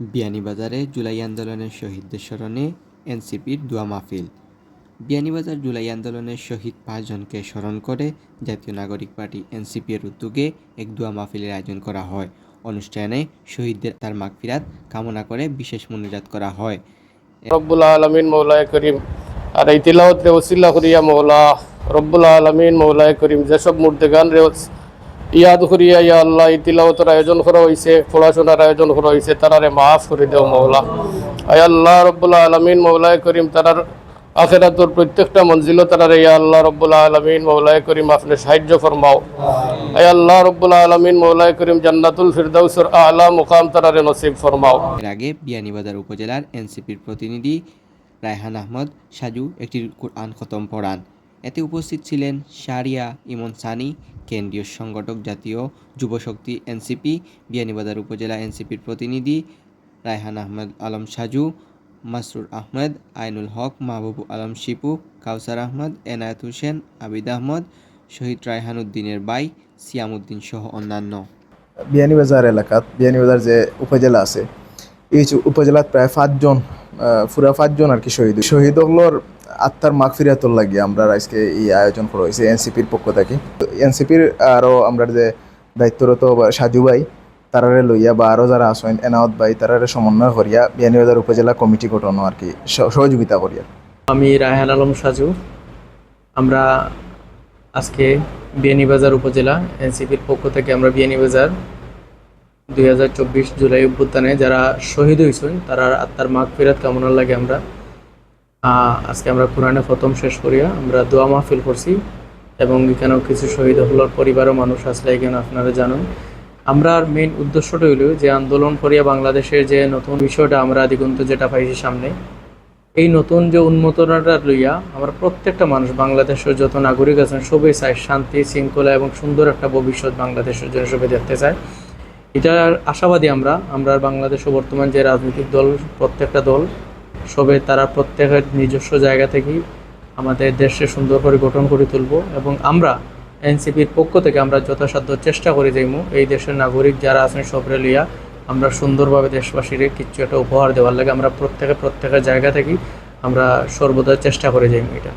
বিয়ানীবাজারে জুলাই আন্দোলনের শহীদদের স্মরণে এনসিপির দোয়া মাহফিল। বিয়ানীবাজার জুলাই আন্দোলনের শহীদ পাঁচজনকে স্মরণ করে জাতীয় নাগরিক পার্টি এনসিপি এর উদ্যোগে এক দোয়া মাহফিলের আয়োজন করা হয়। অনুষ্ঠানে শহীদদের তার মাগফিরাত কামনা করে বিশেষ মনোজাত করা হয়। রব্বুল আলমিন মৌলায় করিম, আর এই ওসিল্লা মৌলা, রব্বুল আলমিন মৌলায় করিম, যেসব মুর্দেগান রে ইয়াদ করিয়া, ইয়া আল্লাহ তিলাওতের আয়োজন করা হয়েছে পড়াশোনার আয়োজন করা হয়েছে তারারে মাফ করে দেও মৌলা আয় আল্লাহ রব্বুল আলমিন মৌলায় করিম, তারার আখেরাতর প্রত্যেকটা মঞ্জিল তারারে, ইয়া আল্লাহ রব্বুল আলমিন মৌলায় করিম, আপনি সাহায্য ফরমাও। আয় আল্লাহ রব্বুল আলমিন মৌলায় করিম, জান্নাতুল ফিরদাউসর আলা মুকাম তারারে নসিব ফরমাও। এর আগে বিয়ানীবাজার উপজেলার এনসিপির প্রতিনিধি রায়হান আহমদ সাজু একটি কোরআন খতম পড়ান। এতে উপস্থিত ছিলেন শারিয়া ইমন সানি কেন্দ্রীয় সংগঠক জাতীয় যুবশক্তি এনসিপি, বিয়ানীবাজার উপজেলা এনসিপির প্রতিনিধি রায়হান আহমেদ আলম সাজু, মাসরুর আহমেদ, আইনুল হক, মাহবুব আলম শিপু, কাউসার আহমদ, এনায়েত হোসেন, আবিদ আহমদ, শহীদ রায়হান উদ্দিনের বাই, সিয়ামউদ্দিন সহ অন্যান্য। বিয়ানীবাজার এলাকাত, বিয়ানীবাজার যে উপজেলা আছে, এই উপজেলাত প্রায় পাঁচজন পুরা পাঁচজন আর কি শহীদ। শহীদ হলোর আত্মার মাগ ফিরাতর লাগিয়ে আমরা আজকে এই আয়োজন করা হয়েছে এনসিপির পক্ষ থেকে। এনসিপির আরও আমরা যে দায়িত্বরত সাজু ভাই, তারারে লইয়া বা আরও যারা আসেন এনাওয়াত ভাই, তারারে সমন্বয় করিয়া বিয়ানীবাজার উপজেলা কমিটি গঠন আর কি সহ- সহযোগিতা করিয়া। আমি রায়হান আলম সাজু। আমরা আজকে বিয়ানীবাজার উপজেলা এনসিপির পক্ষ থেকে আমরা বিয়ানীবাজার দুই হাজার চব্বিশ জুলাই অভ্যুত্থানে যারা শহীদ হয়েছেন, তারা আত্মার মাগ ফেরত কামনার লাগে আমরা। আজকে আমরা কোরআনে প্রথম শেষ করিয়া আমরা দোয়া মাহফিল করছি এবং এখানেও কিছু শহীদ হলোর পরিবারও মানুষ আসলে এখানে আপনারা জানেন। আমরা মেইন উদ্দেশ্যটা হইল যে আন্দোলন করিয়া বাংলাদেশের যে নতুন বিষয়টা আমরা দিগন্ত যেটা পাইছি সামনে, এই নতুন যে উন্মোচনাটা লইয়া আমরা প্রত্যেকটা মানুষ, বাংলাদেশের যত নাগরিক আছেন, সবাই চায় শান্তি, শৃঙ্খলা এবং সুন্দর একটা ভবিষ্যৎ বাংলাদেশের জন্য সবাই দেখতে চায়। এটার আশাবাদী আমরা। আমরা বাংলাদেশে বর্তমান যে রাজনৈতিক দল, প্রত্যেকটা দল, সবে তারা প্রত্যেকের নিজস্ব জায়গা থেকেই আমাদের দেশে সুন্দর করে গঠন করে তুলব এবং আমরা এনসিপির পক্ষ থেকে আমরা যথাসাধ্য চেষ্টা করে যাইমু। এই দেশের নাগরিক যারা আছেন সবরে লিয়া আমরা সুন্দরভাবে দেশবাসীর কিছু একটা উপহার দেওয়ার লাগে। আমরা প্রত্যেকে প্রত্যেকের জায়গা থেকেই আমরা সর্বদা চেষ্টা করে যাইমু এটা।